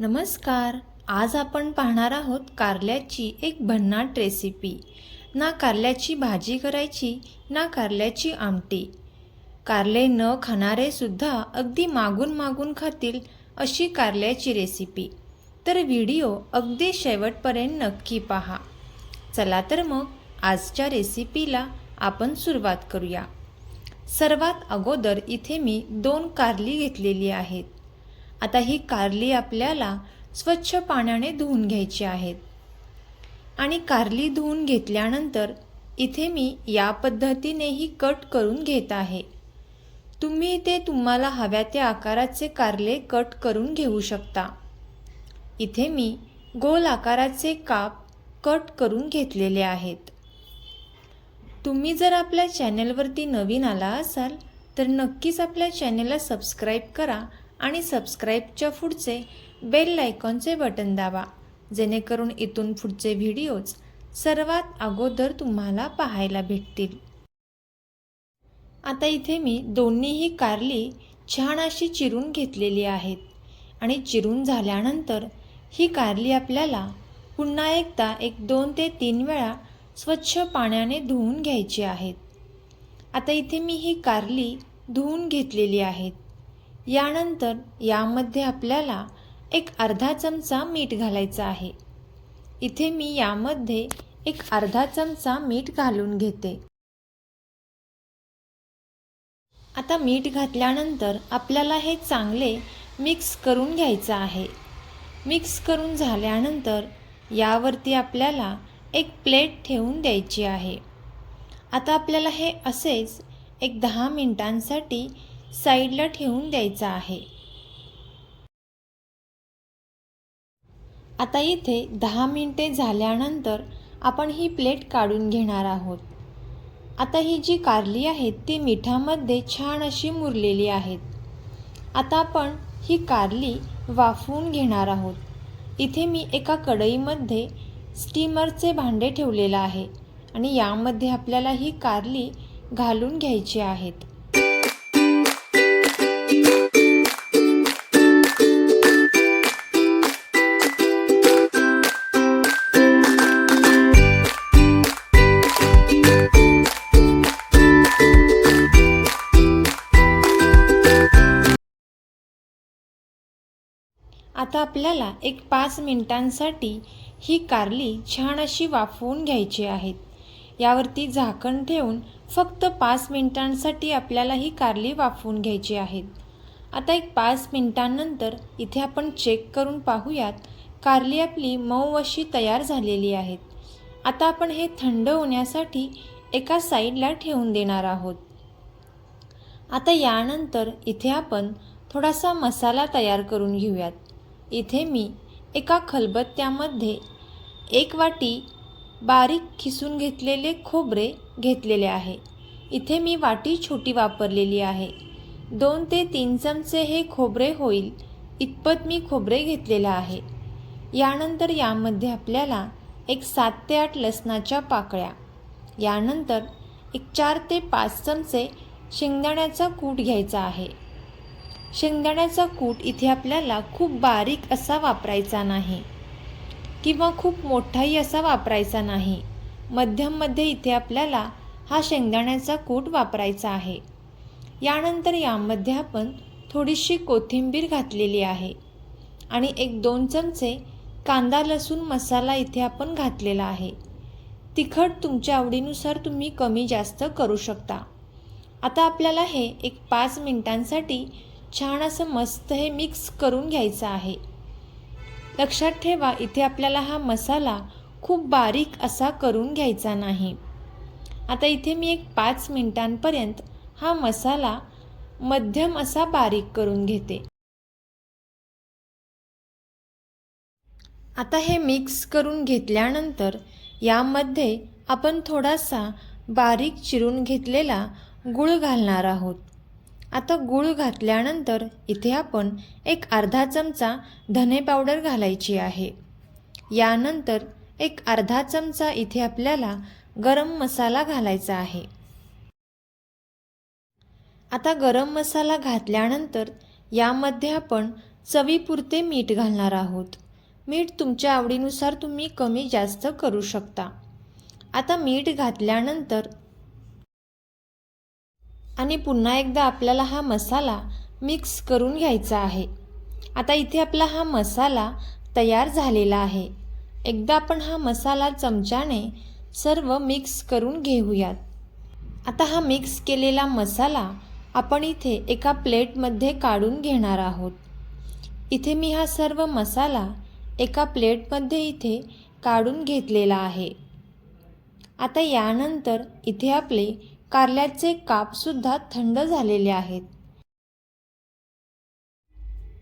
नमस्कार. आज आपण पाहणार आहोत कारल्याची एक भन्नाट रेसिपी ना कारल्याची भाजी करायची ना कारल्याची आमटी. कारले न खाणारे सुद्धा अगदी मागून मागून खातील अशी कारल्याची रेसिपी तर व्हिडिओ अगदी शेवटपर्यंत नक्की पहा. चला तर मग आजच्या रेसिपीला आपण सुरुवात करूया. सर्वात अगोदर इथे मी दोन कारली घेतलेली आहेत. आता ही कारली आपल्याला स्वच्छ पाण्याने धुवून घ्यायची आहेत. आणि कारली धुवून घेतल्यानंतर इथे मी या पद्धतीनेही कट करून घेत आहे. तुम्ही इथे तुम्हाला हव्या त्या आकाराचे कारले कट करून घेऊ शकता. इथे मी गोल आकाराचे काप कट करून घेतलेले आहेत. तुम्ही जर आपल्या चॅनलवरती नवीन आला असाल तर नक्कीच आपल्या चॅनलला सबस्क्राईब करा आणि सबस्क्राईबच्या पुढचे बेल आयकॉनचे बटन दाबा. जेणेकरून इथून पुढचे व्हिडिओज सर्वात अगोदर तुम्हाला पाहायला भेटतील. आता इथे मी दोन्हीही कारली छान अशी चिरून घेतलेली आहेत. आणि चिरून झाल्यानंतर ही कारली आपल्याला पुन्हा एकदा एक दोन ते तीन वेळा स्वच्छ पाण्याने धुवून घ्यायची आहेत. आता इथे मी ही कारली धुवून घेतलेली आहेत. यानंतर यामध्ये आपल्याला एक अर्धा चमचा मीठ घालायचा आहे. इथे मी यामध्ये एक अर्धा चमचा मीठ घालून घेते. आता मीठ घातल्यानंतर आपल्याला हे चांगले मिक्स करून घ्यायचं आहे. मिक्स करून झाल्यानंतर यावरती आपल्याला एक प्लेट ठेवून द्यायची आहे. आता आपल्याला हे असेच एक दहा मिनटांसाठी साईडला ठेवून द्यायचं आहे. आता इथे दहा मिनटे झाल्यानंतर आपण ही प्लेट काढून घेणार आहोत. आता ही जी कारली आहेत ती मिठामध्ये छान अशी मुरलेली आहेत. आता आपण ही कारली वाफवून घेणार आहोत. इथे मी एका कढईमध्ये स्टीमरचे भांडे ठेवलेलं आहे आणि यामध्ये आपल्याला ही कारली घालून घ्यायची आहेत. आता आपल्याला एक पाच मिनटांसाठी ही कारली छान अशी वाफवून घ्यायची आहेत. यावरती झाकण ठेवून फक्त पाच मिनटांसाठी आपल्याला ही कारली वाफवून घ्यायची आहेत. आता एक पाच मिनटांनंतर इथे आपण चेक करून पाहूयात कारली आपली मऊ अशी तयार झालेली आहेत. आता आपण हे थंड होण्यासाठी एका साईडला ठेवून देणार आहोत. आता यानंतर इथे आपण थोडासा मसाला तयार करून घेऊयात. इथे मी एका खलबत्त्यामध्ये एक वाटी बारीक खिसून घेतलेले खोबरे घेतलेले आहे. इथे मी वाटी छोटी वापरलेली आहे. दोन ते तीन चमचे हे खोबरे होईल इतपत मी खोबरे घेतलेलं आहे. यानंतर यामध्ये आपल्याला एक सात ते आठ लसणाच्या पाकळ्या यानंतर एक चार ते पाच चमचे शेंगदाण्याचा कूट घ्यायचा आहे. शेंगदाण्याचा कूट इथे आपल्याला खूप बारीक असा वापरायचा नाही. किंवा खूप मोठाही असा वापरायचा नाही. मध्यममध्ये इथे आपल्याला हा शेंगदाण्याचा कूट वापरायचा आहे. यानंतर यामध्ये आपण थोडीशी कोथिंबीर घातलेली आहे. आणि एक दोन चमचे कांदा लसूण मसाला इथे आपण घातलेला आहे. तिखट तुमच्या आवडीनुसार तुम्ही कमी जास्त करू शकता. आता आपल्याला हे एक पाच मिनिटांसाठी छान असं मस्त हे मिक्स करून घ्यायचं आहे. लक्षात ठेवा इथे आपल्याला हा मसाला खूप बारीक असा करून घ्यायचा नाही. आता इथे मी एक पाच मिनिटांपर्यंत हा मसाला मध्यम असा बारीक करून घेते. आता हे मिक्स करून घेतल्यानंतर यामध्ये आपण थोडासा बारीक चिरून घेतलेला गूळ घालणार आहोत. आता गूळ घातल्यानंतर इथे आपण एक अर्धा चमचा धने पावडर घालायची आहे. यानंतर एक अर्धा चमचा इथे आपल्याला गरम मसाला घालायचा आहे. आता गरम मसाला घातल्यानंतर यामध्ये आपण चवीपुरते मीठ घालणार आहोत. मीठ तुमच्या आवडीनुसार तुम्ही कमी जास्त करू शकता. आता मीठ घातल्यानंतर आणि पुन्हा एकदा आपल्याला हा मसाला मिक्स करून घ्यायचा आहे. आता इथे आपला हा मसाला तयार झालेला आहे. एकदा आपण हा मसाला चमच्याने सर्व मिक्स करून घेऊयात. आता हा मिक्स केलेला मसाला आपण इथे एका प्लेटमध्ये काढून घेणार आहोत. इथे मी हा सर्व मसाला एका प्लेटमध्ये इथे काढून घेतलेला आहे. आता यानंतर इथे आपले कारल्याचे कापसुद्धा थंड झालेले आहेत.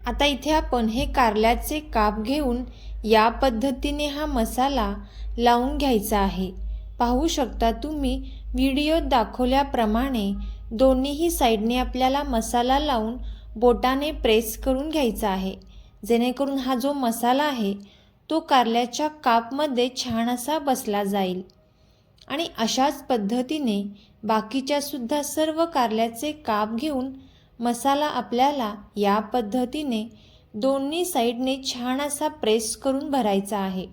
आता इथे आपण हे कारल्याचे काप घेऊन या पद्धतीने हा मसाला लावून घ्यायचा आहे. पाहू शकता तुम्ही व्हिडिओत दाखवल्याप्रमाणे दोन्हीही साईडने आपल्याला मसाला लावून बोटाने प्रेस करून घ्यायचा आहे. जेणेकरून हा जो मसाला आहे तो कारल्याच्या कापमध्ये छान असा बसला जाईल. आणि अशाच पद्धतीने बाकीच्यासुद्धा सर्व कारल्याचे काप घेऊन मसाला आपल्याला या पद्धतीने दोन्ही साईडने छान असा प्रेस करून भरायचा आहे.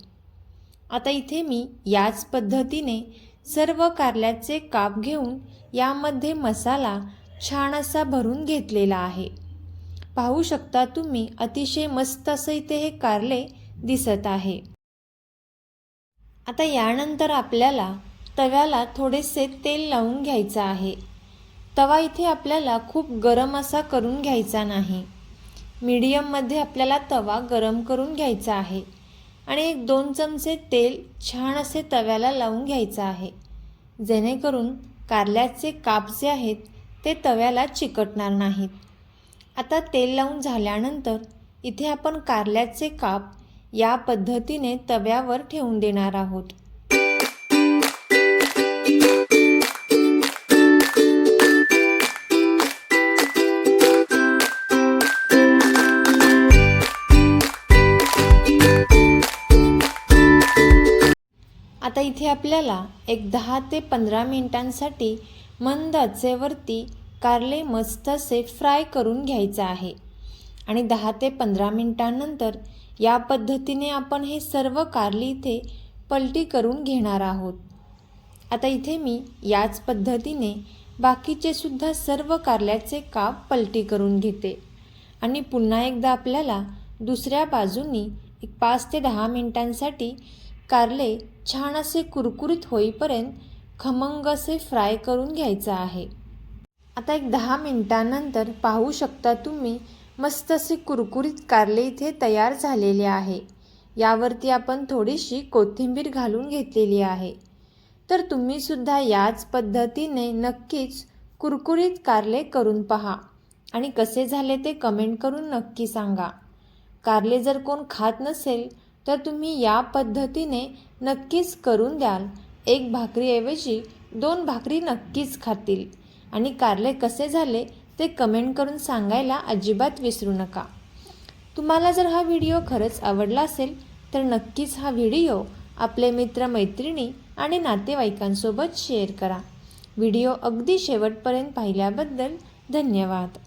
आता इथे मी याच पद्धतीने सर्व कारल्याचे काप घेऊन यामध्ये मसाला छान असा भरून घेतलेला आहे. पाहू शकता तुम्ही अतिशय मस्त असं इथे हे कारले दिसत आहे. आता यानंतर आपल्याला तव्याला थोडेसे तेल लावून घ्यायचं आहे. तवा इथे आपल्याला खूप गरम असा करून घ्यायचा नाही. मीडियममध्ये आपल्याला तवा गरम करून घ्यायचा आहे. आणि एक दोन चमचे तेल छान असे तव्याला लावून घ्यायचं आहे. जेणेकरून कारल्याचे काप जे आहेत ते तव्याला चिकटणार नाहीत. आता तेल लावून झाल्यानंतर इथे आपण कारल्याचे काप या पद्धतीने तव्यावर ठेवून देणार आहोत. आता इथे आपल्याला एक दहा ते पंधरा मिनिटांसाठी मंद आचेवरती कारले मस्त असे फ्राय करून घ्यायचं आहे. आणि दहा ते पंधरा मिनिटांनंतर या पद्धतीने आपण हे सर्व कारली इथे पलटी करून घेणार आहोत. आता इथे मी याच पद्धतीने बाकीचे सुद्धा सर्व कारल्याचे काप पलटी करून घेते. आणि पुन्हा एकदा आपल्याला दुसऱ्या बाजूनी एक पाच ते दहा मिनिटांसाठी कारले छान असे कुरकुरीत होईपर्यंत खमंग असे फ्राय करून घ्यायचं आहे. आता एक दहा मिनटानंतर पाहू शकता तुम्ही मस्त असे कुरकुरीत कारले इथे तयार झालेले आहे. यावरती आपण थोडीशी कोथिंबीर घालून घेतलेली आहे. तर तुम्हीसुद्धा याच पद्धतीने नक्कीच कुरकुरीत कारले करून पहा. आणि कसे झाले ते कमेंट करून नक्की सांगा. कारले जर कोण खात नसेल तर तुम्ही या पद्धतीने नक्कीच करून द्याल. एक भाकरीऐवजी दोन भाकरी नक्कीच खातील. आणि कारले कसे झाले ते कमेंट करून सांगायला अजिबात विसरू नका. तुम्हाला जर हा व्हिडिओ खरंच आवडला असेल तर नक्कीच हा व्हिडिओ आपले मित्रमैत्रिणी आणि नातेवाईकांसोबत शेअर करा. व्हिडिओ अगदी शेवटपर्यंत पाहिल्याबद्दल धन्यवाद.